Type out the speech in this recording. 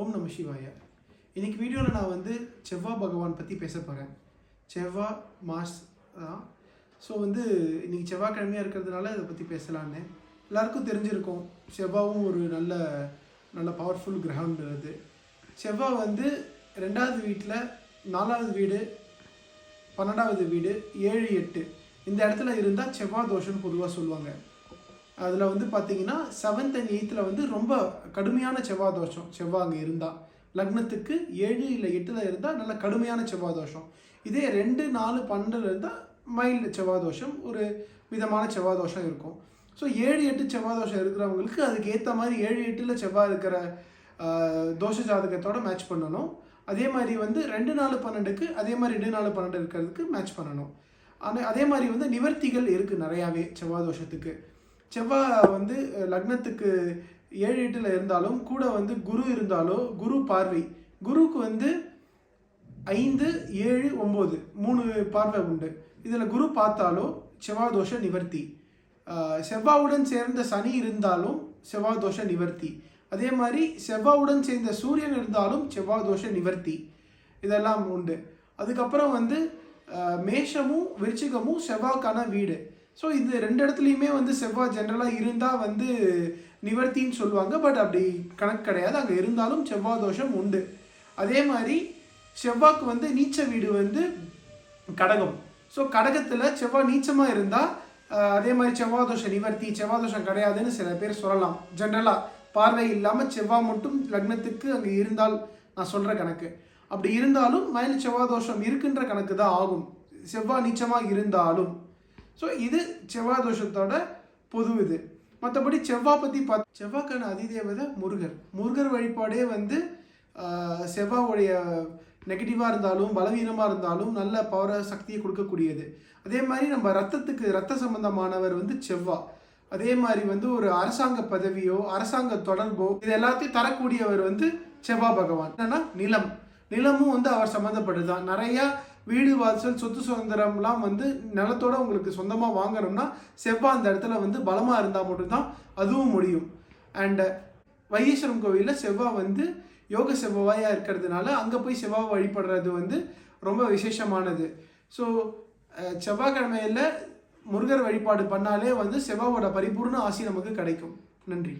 ஓம் நம சிவாய. இன்றைக்கி வீடியோவில் நான் வந்து செவ்வாய் பகவான் பற்றி பேச போகிறேன் செவ்வா மாஸ் தான். ஸோ வந்து இன்றைக்கி செவ்வாய்க்கிழமையாக இருக்கிறதுனால இதை பற்றி பேசலான்னு. எல்லாருக்கும் தெரிஞ்சிருக்கும் செவ்வாவும் ஒரு நல்ல நல்ல பவர்ஃபுல் கிரகம்ன்றது. செவ்வாய் வந்து ரெண்டாவது வீட்டில் நாலாவது வீடு பன்னெண்டாவது வீடு ஏழு எட்டு. இந்த இடத்துல இருந்தால் செவ்வாய் தோஷம்னு பொதுவாக சொல்லுவாங்க. அதில் வந்து பார்த்தீங்கன்னா செவன்த் அண்ட் எயித்தில் வந்து ரொம்ப கடுமையான செவ்வாய் தோஷம் செவ்வாய் அங்கே இருந்தால் லக்னத்துக்கு ஏழு இல்லை எட்டில் இருந்தால் நல்ல கடுமையான செவ்வாய் தோஷம் இதே ரெண்டு நாலு பன்னெண்டில் இருந்தால் மைல்டு செவ்வாய் தோஷம் ஒரு விதமான செவ்வாய் தோஷம் இருக்கும். ஸோ ஏழு எட்டு செவ்வாய் தோஷம் இருக்கிறவங்களுக்கு அதுக்கு ஏற்ற மாதிரி ஏழு எட்டில் செவ்வாய் இருக்கிற தோஷ ஜாதகத்தோட மேட்ச் பண்ணணும். அதே மாதிரி வந்து ரெண்டு நாலு பன்னெண்டுக்கு அதே மாதிரி ரெண்டு நாலு பன்னெண்டு இருக்கிறதுக்கு மேட்ச் பண்ணணும். ஆனால் அதே மாதிரி வந்து நிவர்த்திகள் இருக்குது நிறையாவே செவ்வாய் தோஷத்துக்கு செவ்வாய் வந்து லக்னத்துக்கு ஏழு எட்டில் இருந்தாலும் கூட வந்து குரு இருந்தாலோ குரு பார்வை. குருவுக்கு வந்து ஐந்து ஏழு ஒம்பது மூணு பார்வை உண்டு. இதில் குரு பார்த்தாலோ செவ்வாய் தோஷ நிவர்த்தி. செவ்வாவுடன் சேர்ந்த சனி இருந்தாலும் செவ்வாய் தோஷ நிவர்த்தி. அதே மாதிரி செவ்வாவுடன் சேர்ந்த சூரியன் இருந்தாலும் செவ்வாய் தோஷ நிவர்த்தி. இதெல்லாம் உண்டு. அதுக்கப்புறம் வந்து மேஷமும் விருச்சிகமும் செவ்வாய்க்கான வீடு. ஸோ இது ரெண்டு இடத்துலையுமே வந்து செவ்வாய் ஜென்ரலாக இருந்தால் வந்து நிவர்த்தின்னு சொல்லுவாங்க. பட் அப்படி கணக்கு கிடையாது. அங்கே இருந்தாலும் செவ்வாய் தோஷம் உண்டு. அதே மாதிரி செவ்வாய்க்கு வந்து நீச்ச வீடு வந்து கடகம். ஸோ கடகத்தில் செவ்வாய் நீச்சமாக இருந்தால் அதே மாதிரி செவ்வாய் தோஷம் நிவர்த்தி செவ்வாய் தோஷம் கிடையாதுன்னு சில பேர் சொல்லலாம். ஜென்ரலாக பார்வை இல்லாமல் செவ்வாய் மட்டும் லக்னத்துக்கு அங்கே இருந்தால் நான் சொல்கிற கணக்கு. அப்படி இருந்தாலும் மயில் செவ்வாய் தோஷம் இருக்குன்ற கணக்கு தான் ஆகும். செவ்வாய் நீச்சமாக இருந்தாலும். ஸோ இது செவ்வாய் தோஷத்தோட பொது இது. மற்றபடி செவ்வாய் பற்றி பார்த்து செவ்வாய்க்கான அதிதேவதை முருகர். முருகர் வழிபாடே வந்து செவ்வாவுடைய நெகட்டிவாக இருந்தாலும் பலவீனமாக இருந்தாலும் நல்ல பவர சக்தியை கொடுக்கக்கூடியது. அதே மாதிரி நம்ம ரத்தத்துக்கு ரத்த சம்பந்தமானவர் வந்து செவ்வாய் அதே மாதிரி வந்து ஒரு அரசாங்க பதவியோ அரசாங்க தொடர்போ இது எல்லாத்தையும் தரக்கூடியவர் வந்து செவ்வாய் பகவான். என்னன்னா நிலம். நிலமும் வந்து அவர் சம்மந்தப்பட்டதுதான் நிறையா வீடு வாசல் சொத்து சுதந்திரம்லாம் வந்து நிலத்தோட உங்களுக்கு சொந்தமாக வாங்கணும்னா செவ்வாய் அந்த இடத்துல வந்து பலமாக இருந்தால் மட்டும்தான் அதுவும் முடியும். அண்டு வைத்தீஸ்வரம் கோவிலில் செவ்வாய் வந்து யோக செவ்வாயாக இருக்கிறதுனால அங்கே போய் செவ்வாய் வழிபடுறது வந்து ரொம்ப விசேஷமானது. ஸோ செவ்வாய்க்கிழமையில் முருகர் வழிபாடு பண்ணாலே வந்து செவ்வாவோட பரிபூர்ண ஆசி நமக்கு கிடைக்கும். நன்றி.